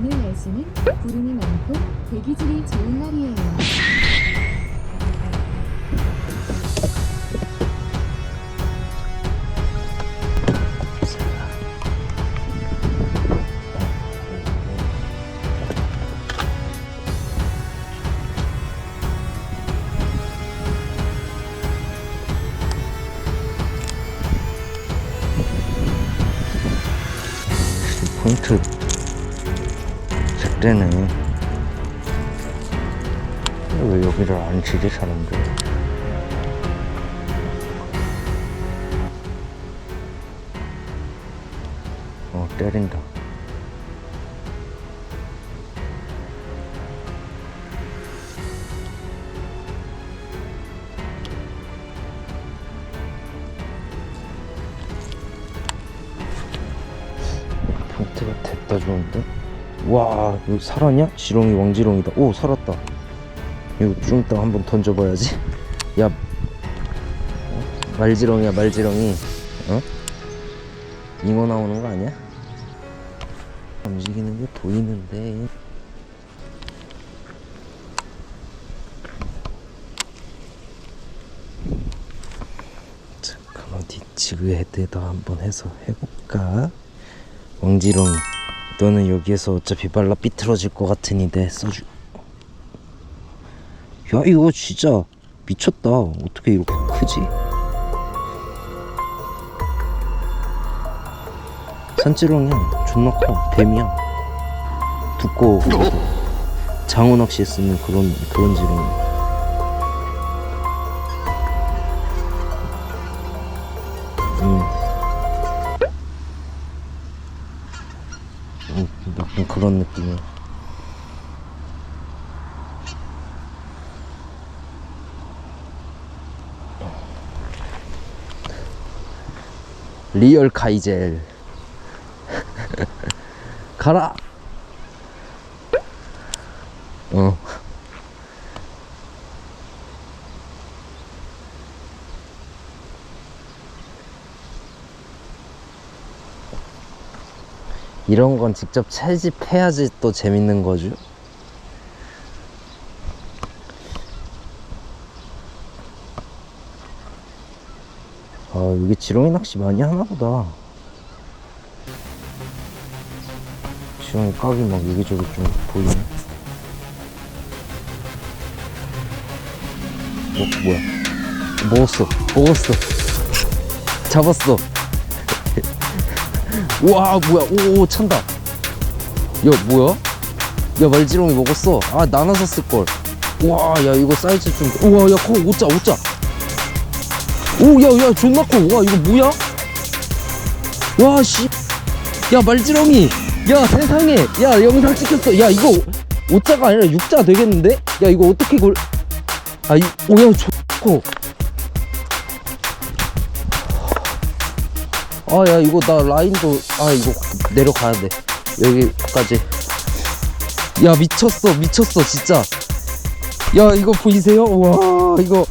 오늘 날씨는 구름이 많고 대기질이 좋은 날이에요. 포인트 작대네. 왜 여기를 안 치지 사람들 어 때린다. 포인트가 됐다 좋은데? 와 여기 살았냐? 지렁이 왕지렁이다 오 살았다 이거 좀 이따 한번 던져봐야지 야 어? 말지렁이야 말지렁이 어? 잉어 나오는 거 아니야? 움직이는 게 보이는데 잠깐 어디 지그헤드에다 한번 해서 해볼까? 왕지렁이 너는 여기에서 어차피 발라 삐뚤어질 것 같으니 내 써주. 야 이거 진짜 미쳤다. 어떻게 이렇게 크지? 산지렁이야 존나 커. 뱀이야. 두꺼워. 장어 낚시에 쓰는 그런 그런 지렁이 그런 느낌이야. 리얼 카이젤. 가라! 어. 이런 건 직접 채집해야지 또 재밌는 거죠. 아, 여기 지렁이 낚시 많이 하나 보다. 지렁이 깍이 막 여기저기 좀 보이네. 어, 뭐야. 먹었어. 먹었어. 잡았어. 와 뭐야. 오오 찬다. 야 뭐야? 야 말지렁이 먹었어. 아 나눠서 쓸걸. 와야 이거 사이즈 좀 우와 야커 오짜 오짜 오야야 존나 커와 이거 뭐야? 와씨야 말지렁이. 야 세상에. 야 영상 찍혔어. 야 이거 오짜가 아니라 육자 되겠는데? 야 이거 어떻게 골 아이 오야 좋고 아 야 이거 나 라인도 아 이거 내려가야 돼. 여기까지. 야 미쳤어 미쳤어 진짜. 야 이거 보이세요? 와 이거.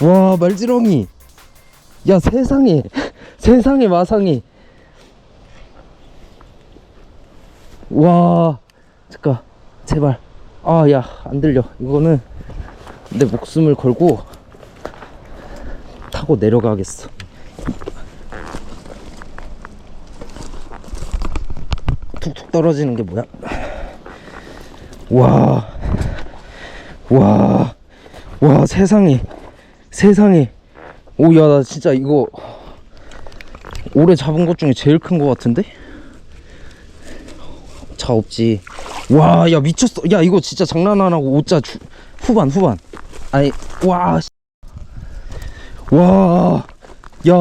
와 말지렁이. 야 세상에. 세상에 마상이. 와 잠깐 제발. 아 야 안 들려. 이거는 내 목숨을 걸고 타고 내려가겠어 툭툭 떨어지는 게 뭐야? 와, 와, 와, 세상에, 세상에. 오, 야, 나 진짜 이거 올해 잡은 것 중에 제일 큰 것 같은데? 차 없지. 와, 야, 미쳤어. 야, 이거 진짜 장난 안 하고 오자 주, 후반, 후반. 아니, 와, 씨. 와, 야,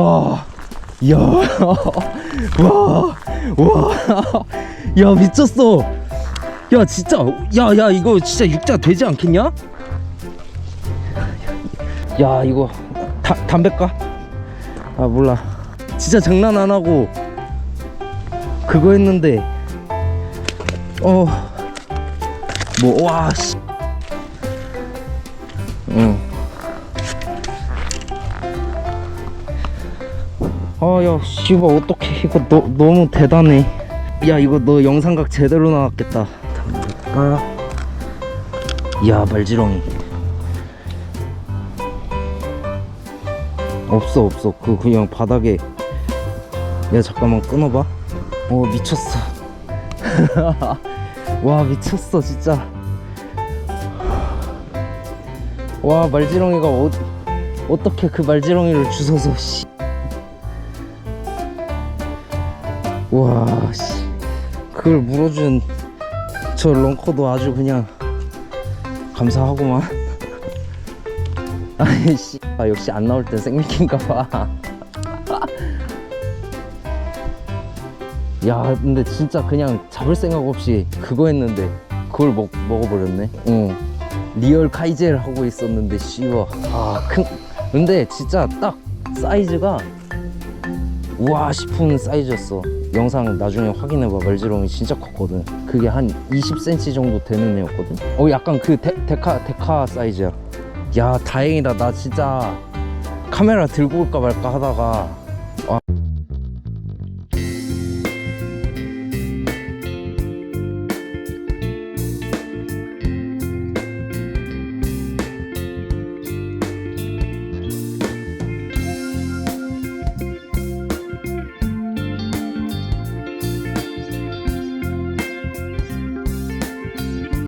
야, 와, 와, 야 미쳤어. 야 진짜, 야, 야 이거 진짜 육자 되지 않겠냐? 야 이거 다, 담배 까? 아 몰라. 진짜 장난 안 하고 그거 했는데 어, 뭐 와, 씨, 응. 아, 야, 씨발, 어떡해. 이거 너, 너무 대단해. 야 이거 너 영상각 제대로 나왔겠다. 야 말지렁이. 없어 없어. 그 그냥 바닥에. 야 잠깐만 끊어봐. 어 미쳤어. 와 미쳤어 진짜. 와 말지렁이가 어, 어떻게 그 말지렁이를 주워서 씨. 와 씨. 그걸 물어준 저 런커도 아주 그냥 감사하구만. 아이 씨. 아, 역시 안 나올 땐 생맥인가 봐. 야 근데 진짜 그냥 잡을 생각 없이 그거 했는데 그걸 먹, 먹어버렸네. 응. 리얼 카이젤 하고 있었는데 씨와. 아 큰 근데 진짜 딱 사이즈가 우와 싶은 사이즈였어. 영상 나중에 확인해봐. 말지렁이 진짜 컸거든. 그게 한 20cm 정도 되는 애였거든. 어 약간 그 데, 데카 데카 사이즈야. 야 다행이다. 나 진짜 카메라 들고 올까 말까 하다가